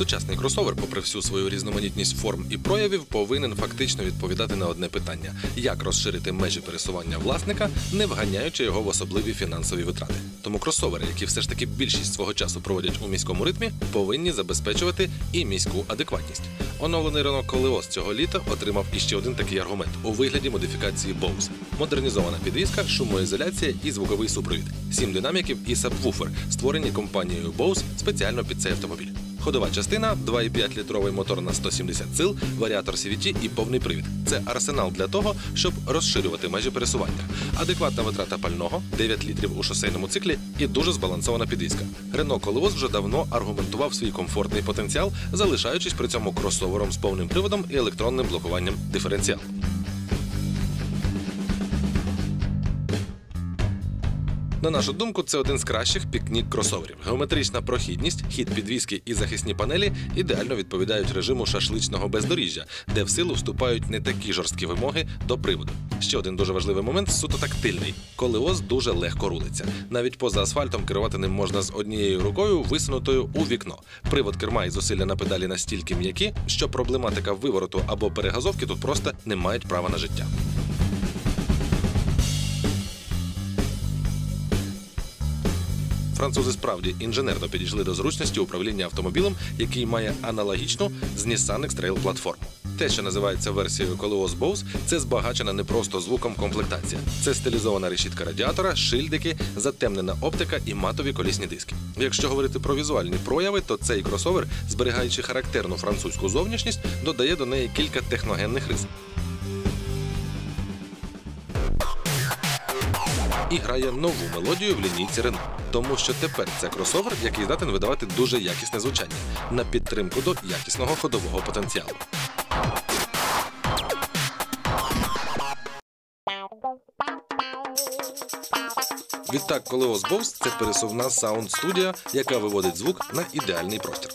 Сучасний кросовер, попри всю свою різноманітність форм і проявів, повинен фактично відповідати на одне питання: як розширити межі пересування власника, не вганяючи його в особливі фінансові витрати. Тому кросовери, які все ж таки більшість свого часу проводять у міському ритмі, повинні забезпечувати і міську адекватність. Оновлений Renault Koleos цього літа отримав іще один такий аргумент у вигляді модифікації Bose. Модернізована підвізка, шумоізоляція і звуковий супровід, сім динаміків і сабвуфер, створені компанією Bose спеціально під цей автомобіль. Ходова частина 2,5-літровий мотор на 170 сил, варіатор CVT і повний привід. Це арсенал для того, щоб розширювати межі пересування. Адекватна витрата пального 9 літрів у шосейному циклі і дуже збалансована підвізка. Renault Koleos вже давно аргументував свій комфортний потенціал, залишаючись при цьому кросовером з повним приводом і електронним блокуванням диференціалу. На нашу думку, це один з кращих пікнік кросоверів. Геометрична прохідність, хід підвіски і захисні панелі ідеально відповідають режиму шашличного бездоріжжя, де в силу вступають не такі жорсткі вимоги до приводу. Ще один дуже важливий момент суто тактильний. Колеоз дуже легко рулиться. Навіть поза асфальтом керувати ним можна з однією рукою, висунутою у вікно. Привод керма і зусилля на педалі настільки м'які, що проблематика вивороту або перегазовки тут просто не мають права на життя. Французи справді інженерно підійшли до зручності управління автомобілем, який має аналогічну з Nissan X-Trail платформу. Те, що називається версією Koleos Bose, це збагачена не просто звуком комплектація. Це стилізована решітка радіатора, шильдики, затемнена оптика і матові колісні диски. Якщо говорити про візуальні прояви, то цей кросовер, зберігаючи характерну французьку зовнішність, додає до неї кілька техногенних рис. І грає нову мелодію в лінійці Renault. Тому що тепер це кросовер, який здатен видавати дуже якісне звучання на підтримку до якісного ходового потенціалу. Відтак, Koleos Bose – це пересувна саунд-студія, яка виводить звук на ідеальний простір.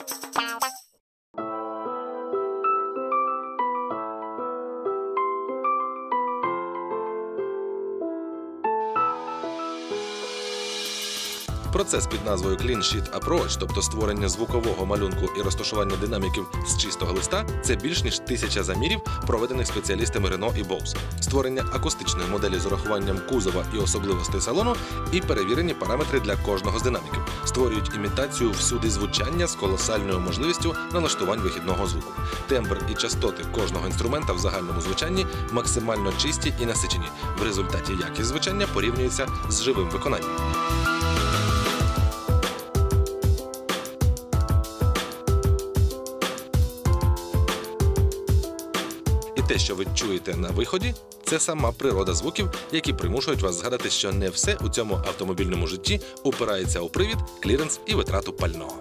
Процес під назвою Clean Sheet Approach, тобто створення звукового малюнку і розташування динаміків з чистого листа, це більш ніж тисяча замірів, проведених спеціалістами Renault і Bose. Створення акустичної моделі з урахуванням кузова і особливостей салону, і перевірені параметри для кожного з динаміків. Створюють імітацію всюди звучання з колосальною можливістю налаштувань вихідного звуку. Тембр і частоти кожного інструмента в загальному звучанні максимально чисті і насичені. В результаті якість звучання порівнюється з живим виконанням. І те, що ви чуєте на виході, це сама природа звуків, які примушують вас згадати, що не все у цьому автомобільному житті упирається у привід, кліренс і витрату пального.